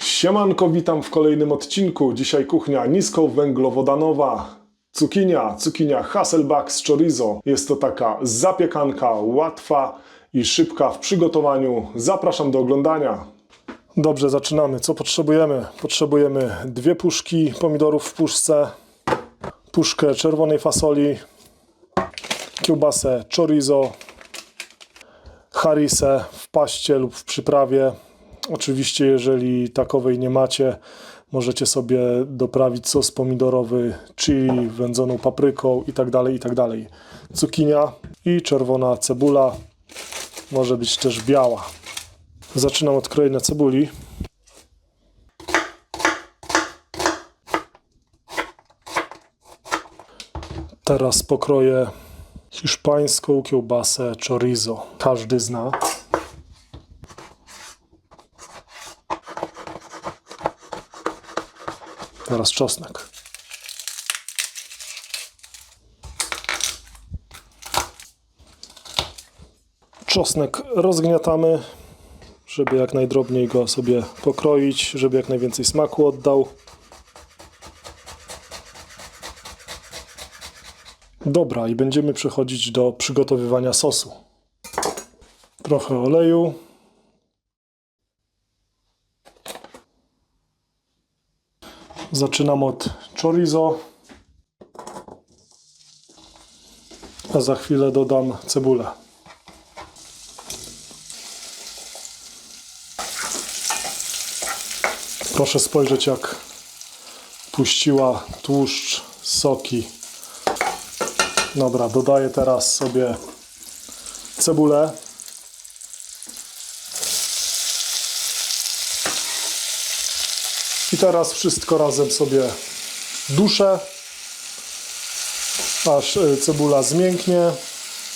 Siemanko, witam w kolejnym odcinku. Dzisiaj kuchnia niskowęglowodanowa. Cukinia, cukinia Hasselback z chorizo. Jest to taka zapiekanka łatwa i szybka w przygotowaniu. Zapraszam do oglądania. Dobrze, zaczynamy. Co potrzebujemy? Potrzebujemy dwie puszki pomidorów w puszce, puszkę czerwonej fasoli, kiełbasę chorizo, harisę w paście lub w przyprawie. Oczywiście, jeżeli takowej nie macie, możecie sobie doprawić sos pomidorowy, chili, wędzoną papryką itd., itd. Cukinia i czerwona cebula, może być też biała. Zaczynam od krojenia cebuli. Teraz pokroję hiszpańską kiełbasę chorizo. Każdy zna. Teraz czosnek. Czosnek rozgniatamy, żeby jak najdrobniej go sobie pokroić, żeby jak najwięcej smaku oddał. Dobra, i będziemy przechodzić do przygotowywania sosu. Trochę oleju. Zaczynam od chorizo. A za chwilę dodam cebulę. Proszę spojrzeć, jak puściła tłuszcz, soki. Dobra, dodaję teraz sobie cebulę. I teraz wszystko razem sobie duszę, aż y, cebula zmięknie,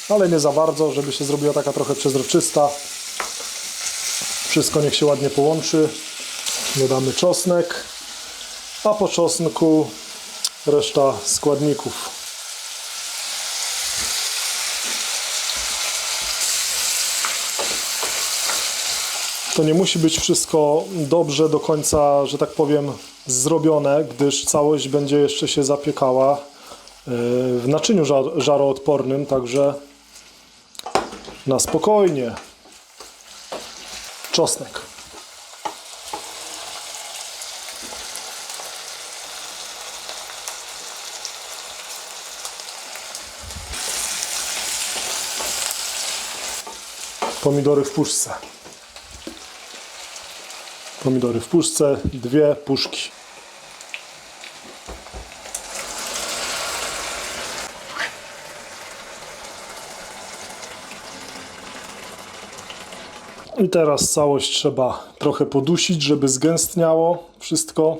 ale nie za bardzo, żeby się zrobiła taka trochę przezroczysta. Wszystko niech się ładnie połączy. Dodamy czosnek, a po czosnku reszta składników. To nie musi być wszystko dobrze do końca, że tak powiem, zrobione, gdyż całość będzie jeszcze się zapiekała yy, w naczyniu żar- żaroodpornym, także na spokojnie. Czosnek. Pomidory w puszce. Pomidory w puszce, dwie puszki. I teraz całość trzeba trochę podusić, żeby zgęstniało wszystko.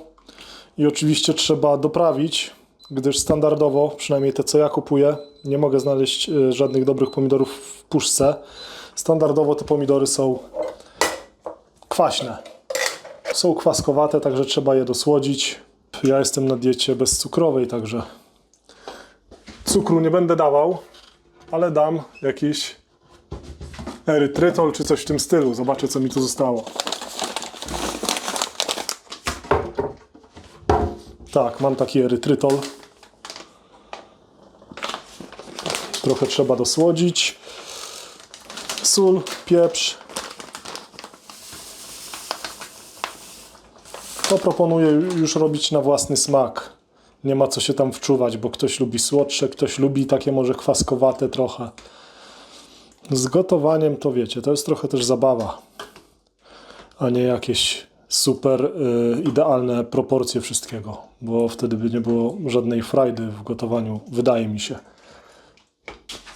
I oczywiście trzeba doprawić, gdyż standardowo, przynajmniej te co ja kupuję, nie mogę znaleźć e, żadnych dobrych pomidorów w puszce. Standardowo te pomidory są kwaśne są kwaskowate, także trzeba je dosłodzić. Ja jestem na diecie bezcukrowej, także cukru nie będę dawał, ale dam jakiś erytrytol czy coś w tym stylu. Zobaczę, co mi tu zostało. Tak, mam taki erytrytol. Trochę trzeba dosłodzić. Sól, pieprz, To proponuję już robić na własny smak. Nie ma co się tam wczuwać, bo ktoś lubi słodsze, ktoś lubi takie może kwaskowate trochę. Z gotowaniem to wiecie, to jest trochę też zabawa, a nie jakieś super y, idealne proporcje wszystkiego, bo wtedy by nie było żadnej frajdy w gotowaniu, wydaje mi się.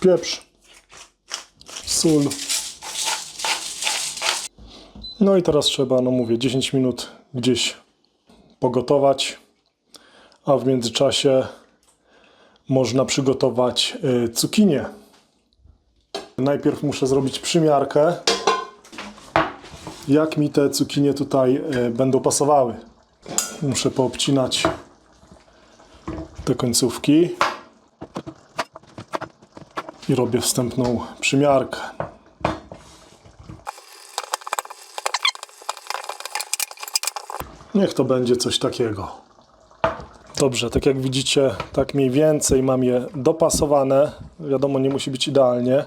Pieprz, sól. No i teraz trzeba, no mówię, 10 minut gdzieś pogotować, a w międzyczasie można przygotować y, cukinię. Najpierw muszę zrobić przymiarkę, jak mi te cukinie tutaj y, będą pasowały. Muszę poobcinać te końcówki i robię wstępną przymiarkę. Niech to będzie coś takiego. Dobrze, tak jak widzicie, tak mniej więcej mam je dopasowane. Wiadomo, nie musi być idealnie.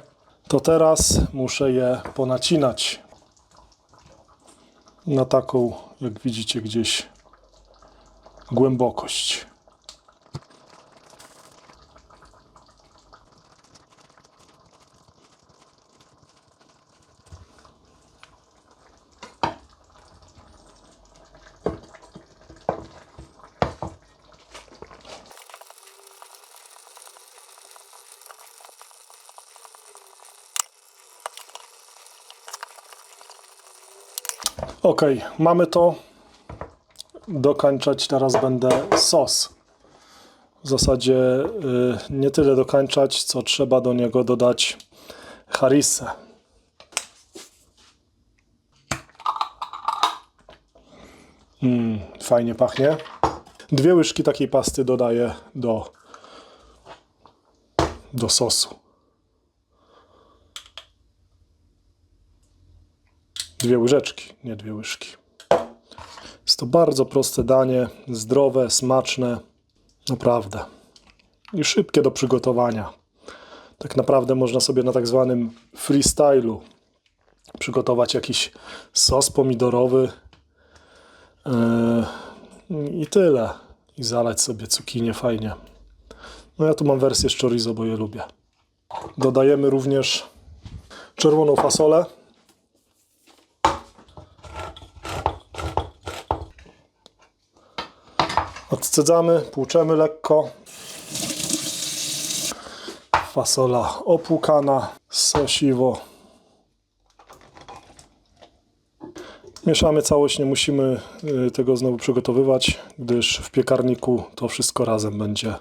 To teraz muszę je ponacinać na taką, jak widzicie, gdzieś głębokość. Ok, mamy to. Dokańczać teraz będę sos. W zasadzie y, nie tyle dokańczać, co trzeba do niego dodać harissę. Mm, fajnie pachnie. Dwie łyżki takiej pasty dodaję do, do sosu. Dwie łyżeczki, nie dwie łyżki. Jest to bardzo proste danie, zdrowe, smaczne, naprawdę. I szybkie do przygotowania. Tak naprawdę można sobie na tak zwanym freestylu przygotować jakiś sos pomidorowy yy, i tyle. I zalać sobie cukinię fajnie. No ja tu mam wersję z chorizo, bo je lubię. Dodajemy również czerwoną fasolę. Odcedzamy, płuczemy lekko. Fasola opłukana, sosiwo. Mieszamy całość, nie musimy y, tego znowu przygotowywać, gdyż w piekarniku to wszystko razem będzie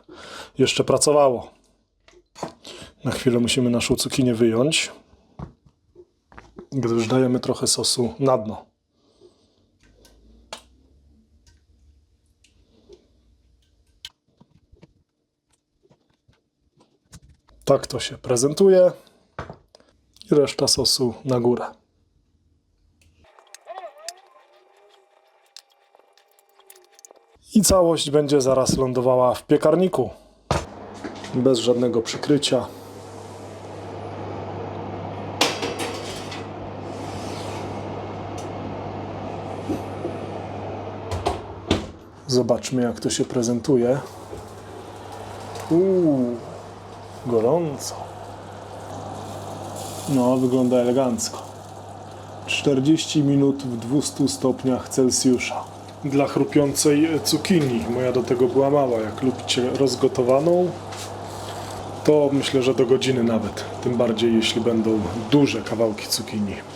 jeszcze pracowało. Na chwilę musimy naszą cukinię wyjąć, gdyż dajemy trochę sosu na dno. Tak to się prezentuje. I reszta sosu na górę. I całość będzie zaraz lądowała w piekarniku. Bez żadnego przykrycia. Zobaczmy, jak to się prezentuje. Uuu, gorąco. No, wygląda elegancko. 40 minut w 200 stopniach Celsjusza. Dla chrupiącej cukinii, moja do tego była mała. Jak lubicie rozgotowaną, to myślę, że do godziny nawet. Tym bardziej, jeśli będą duże kawałki cukinii.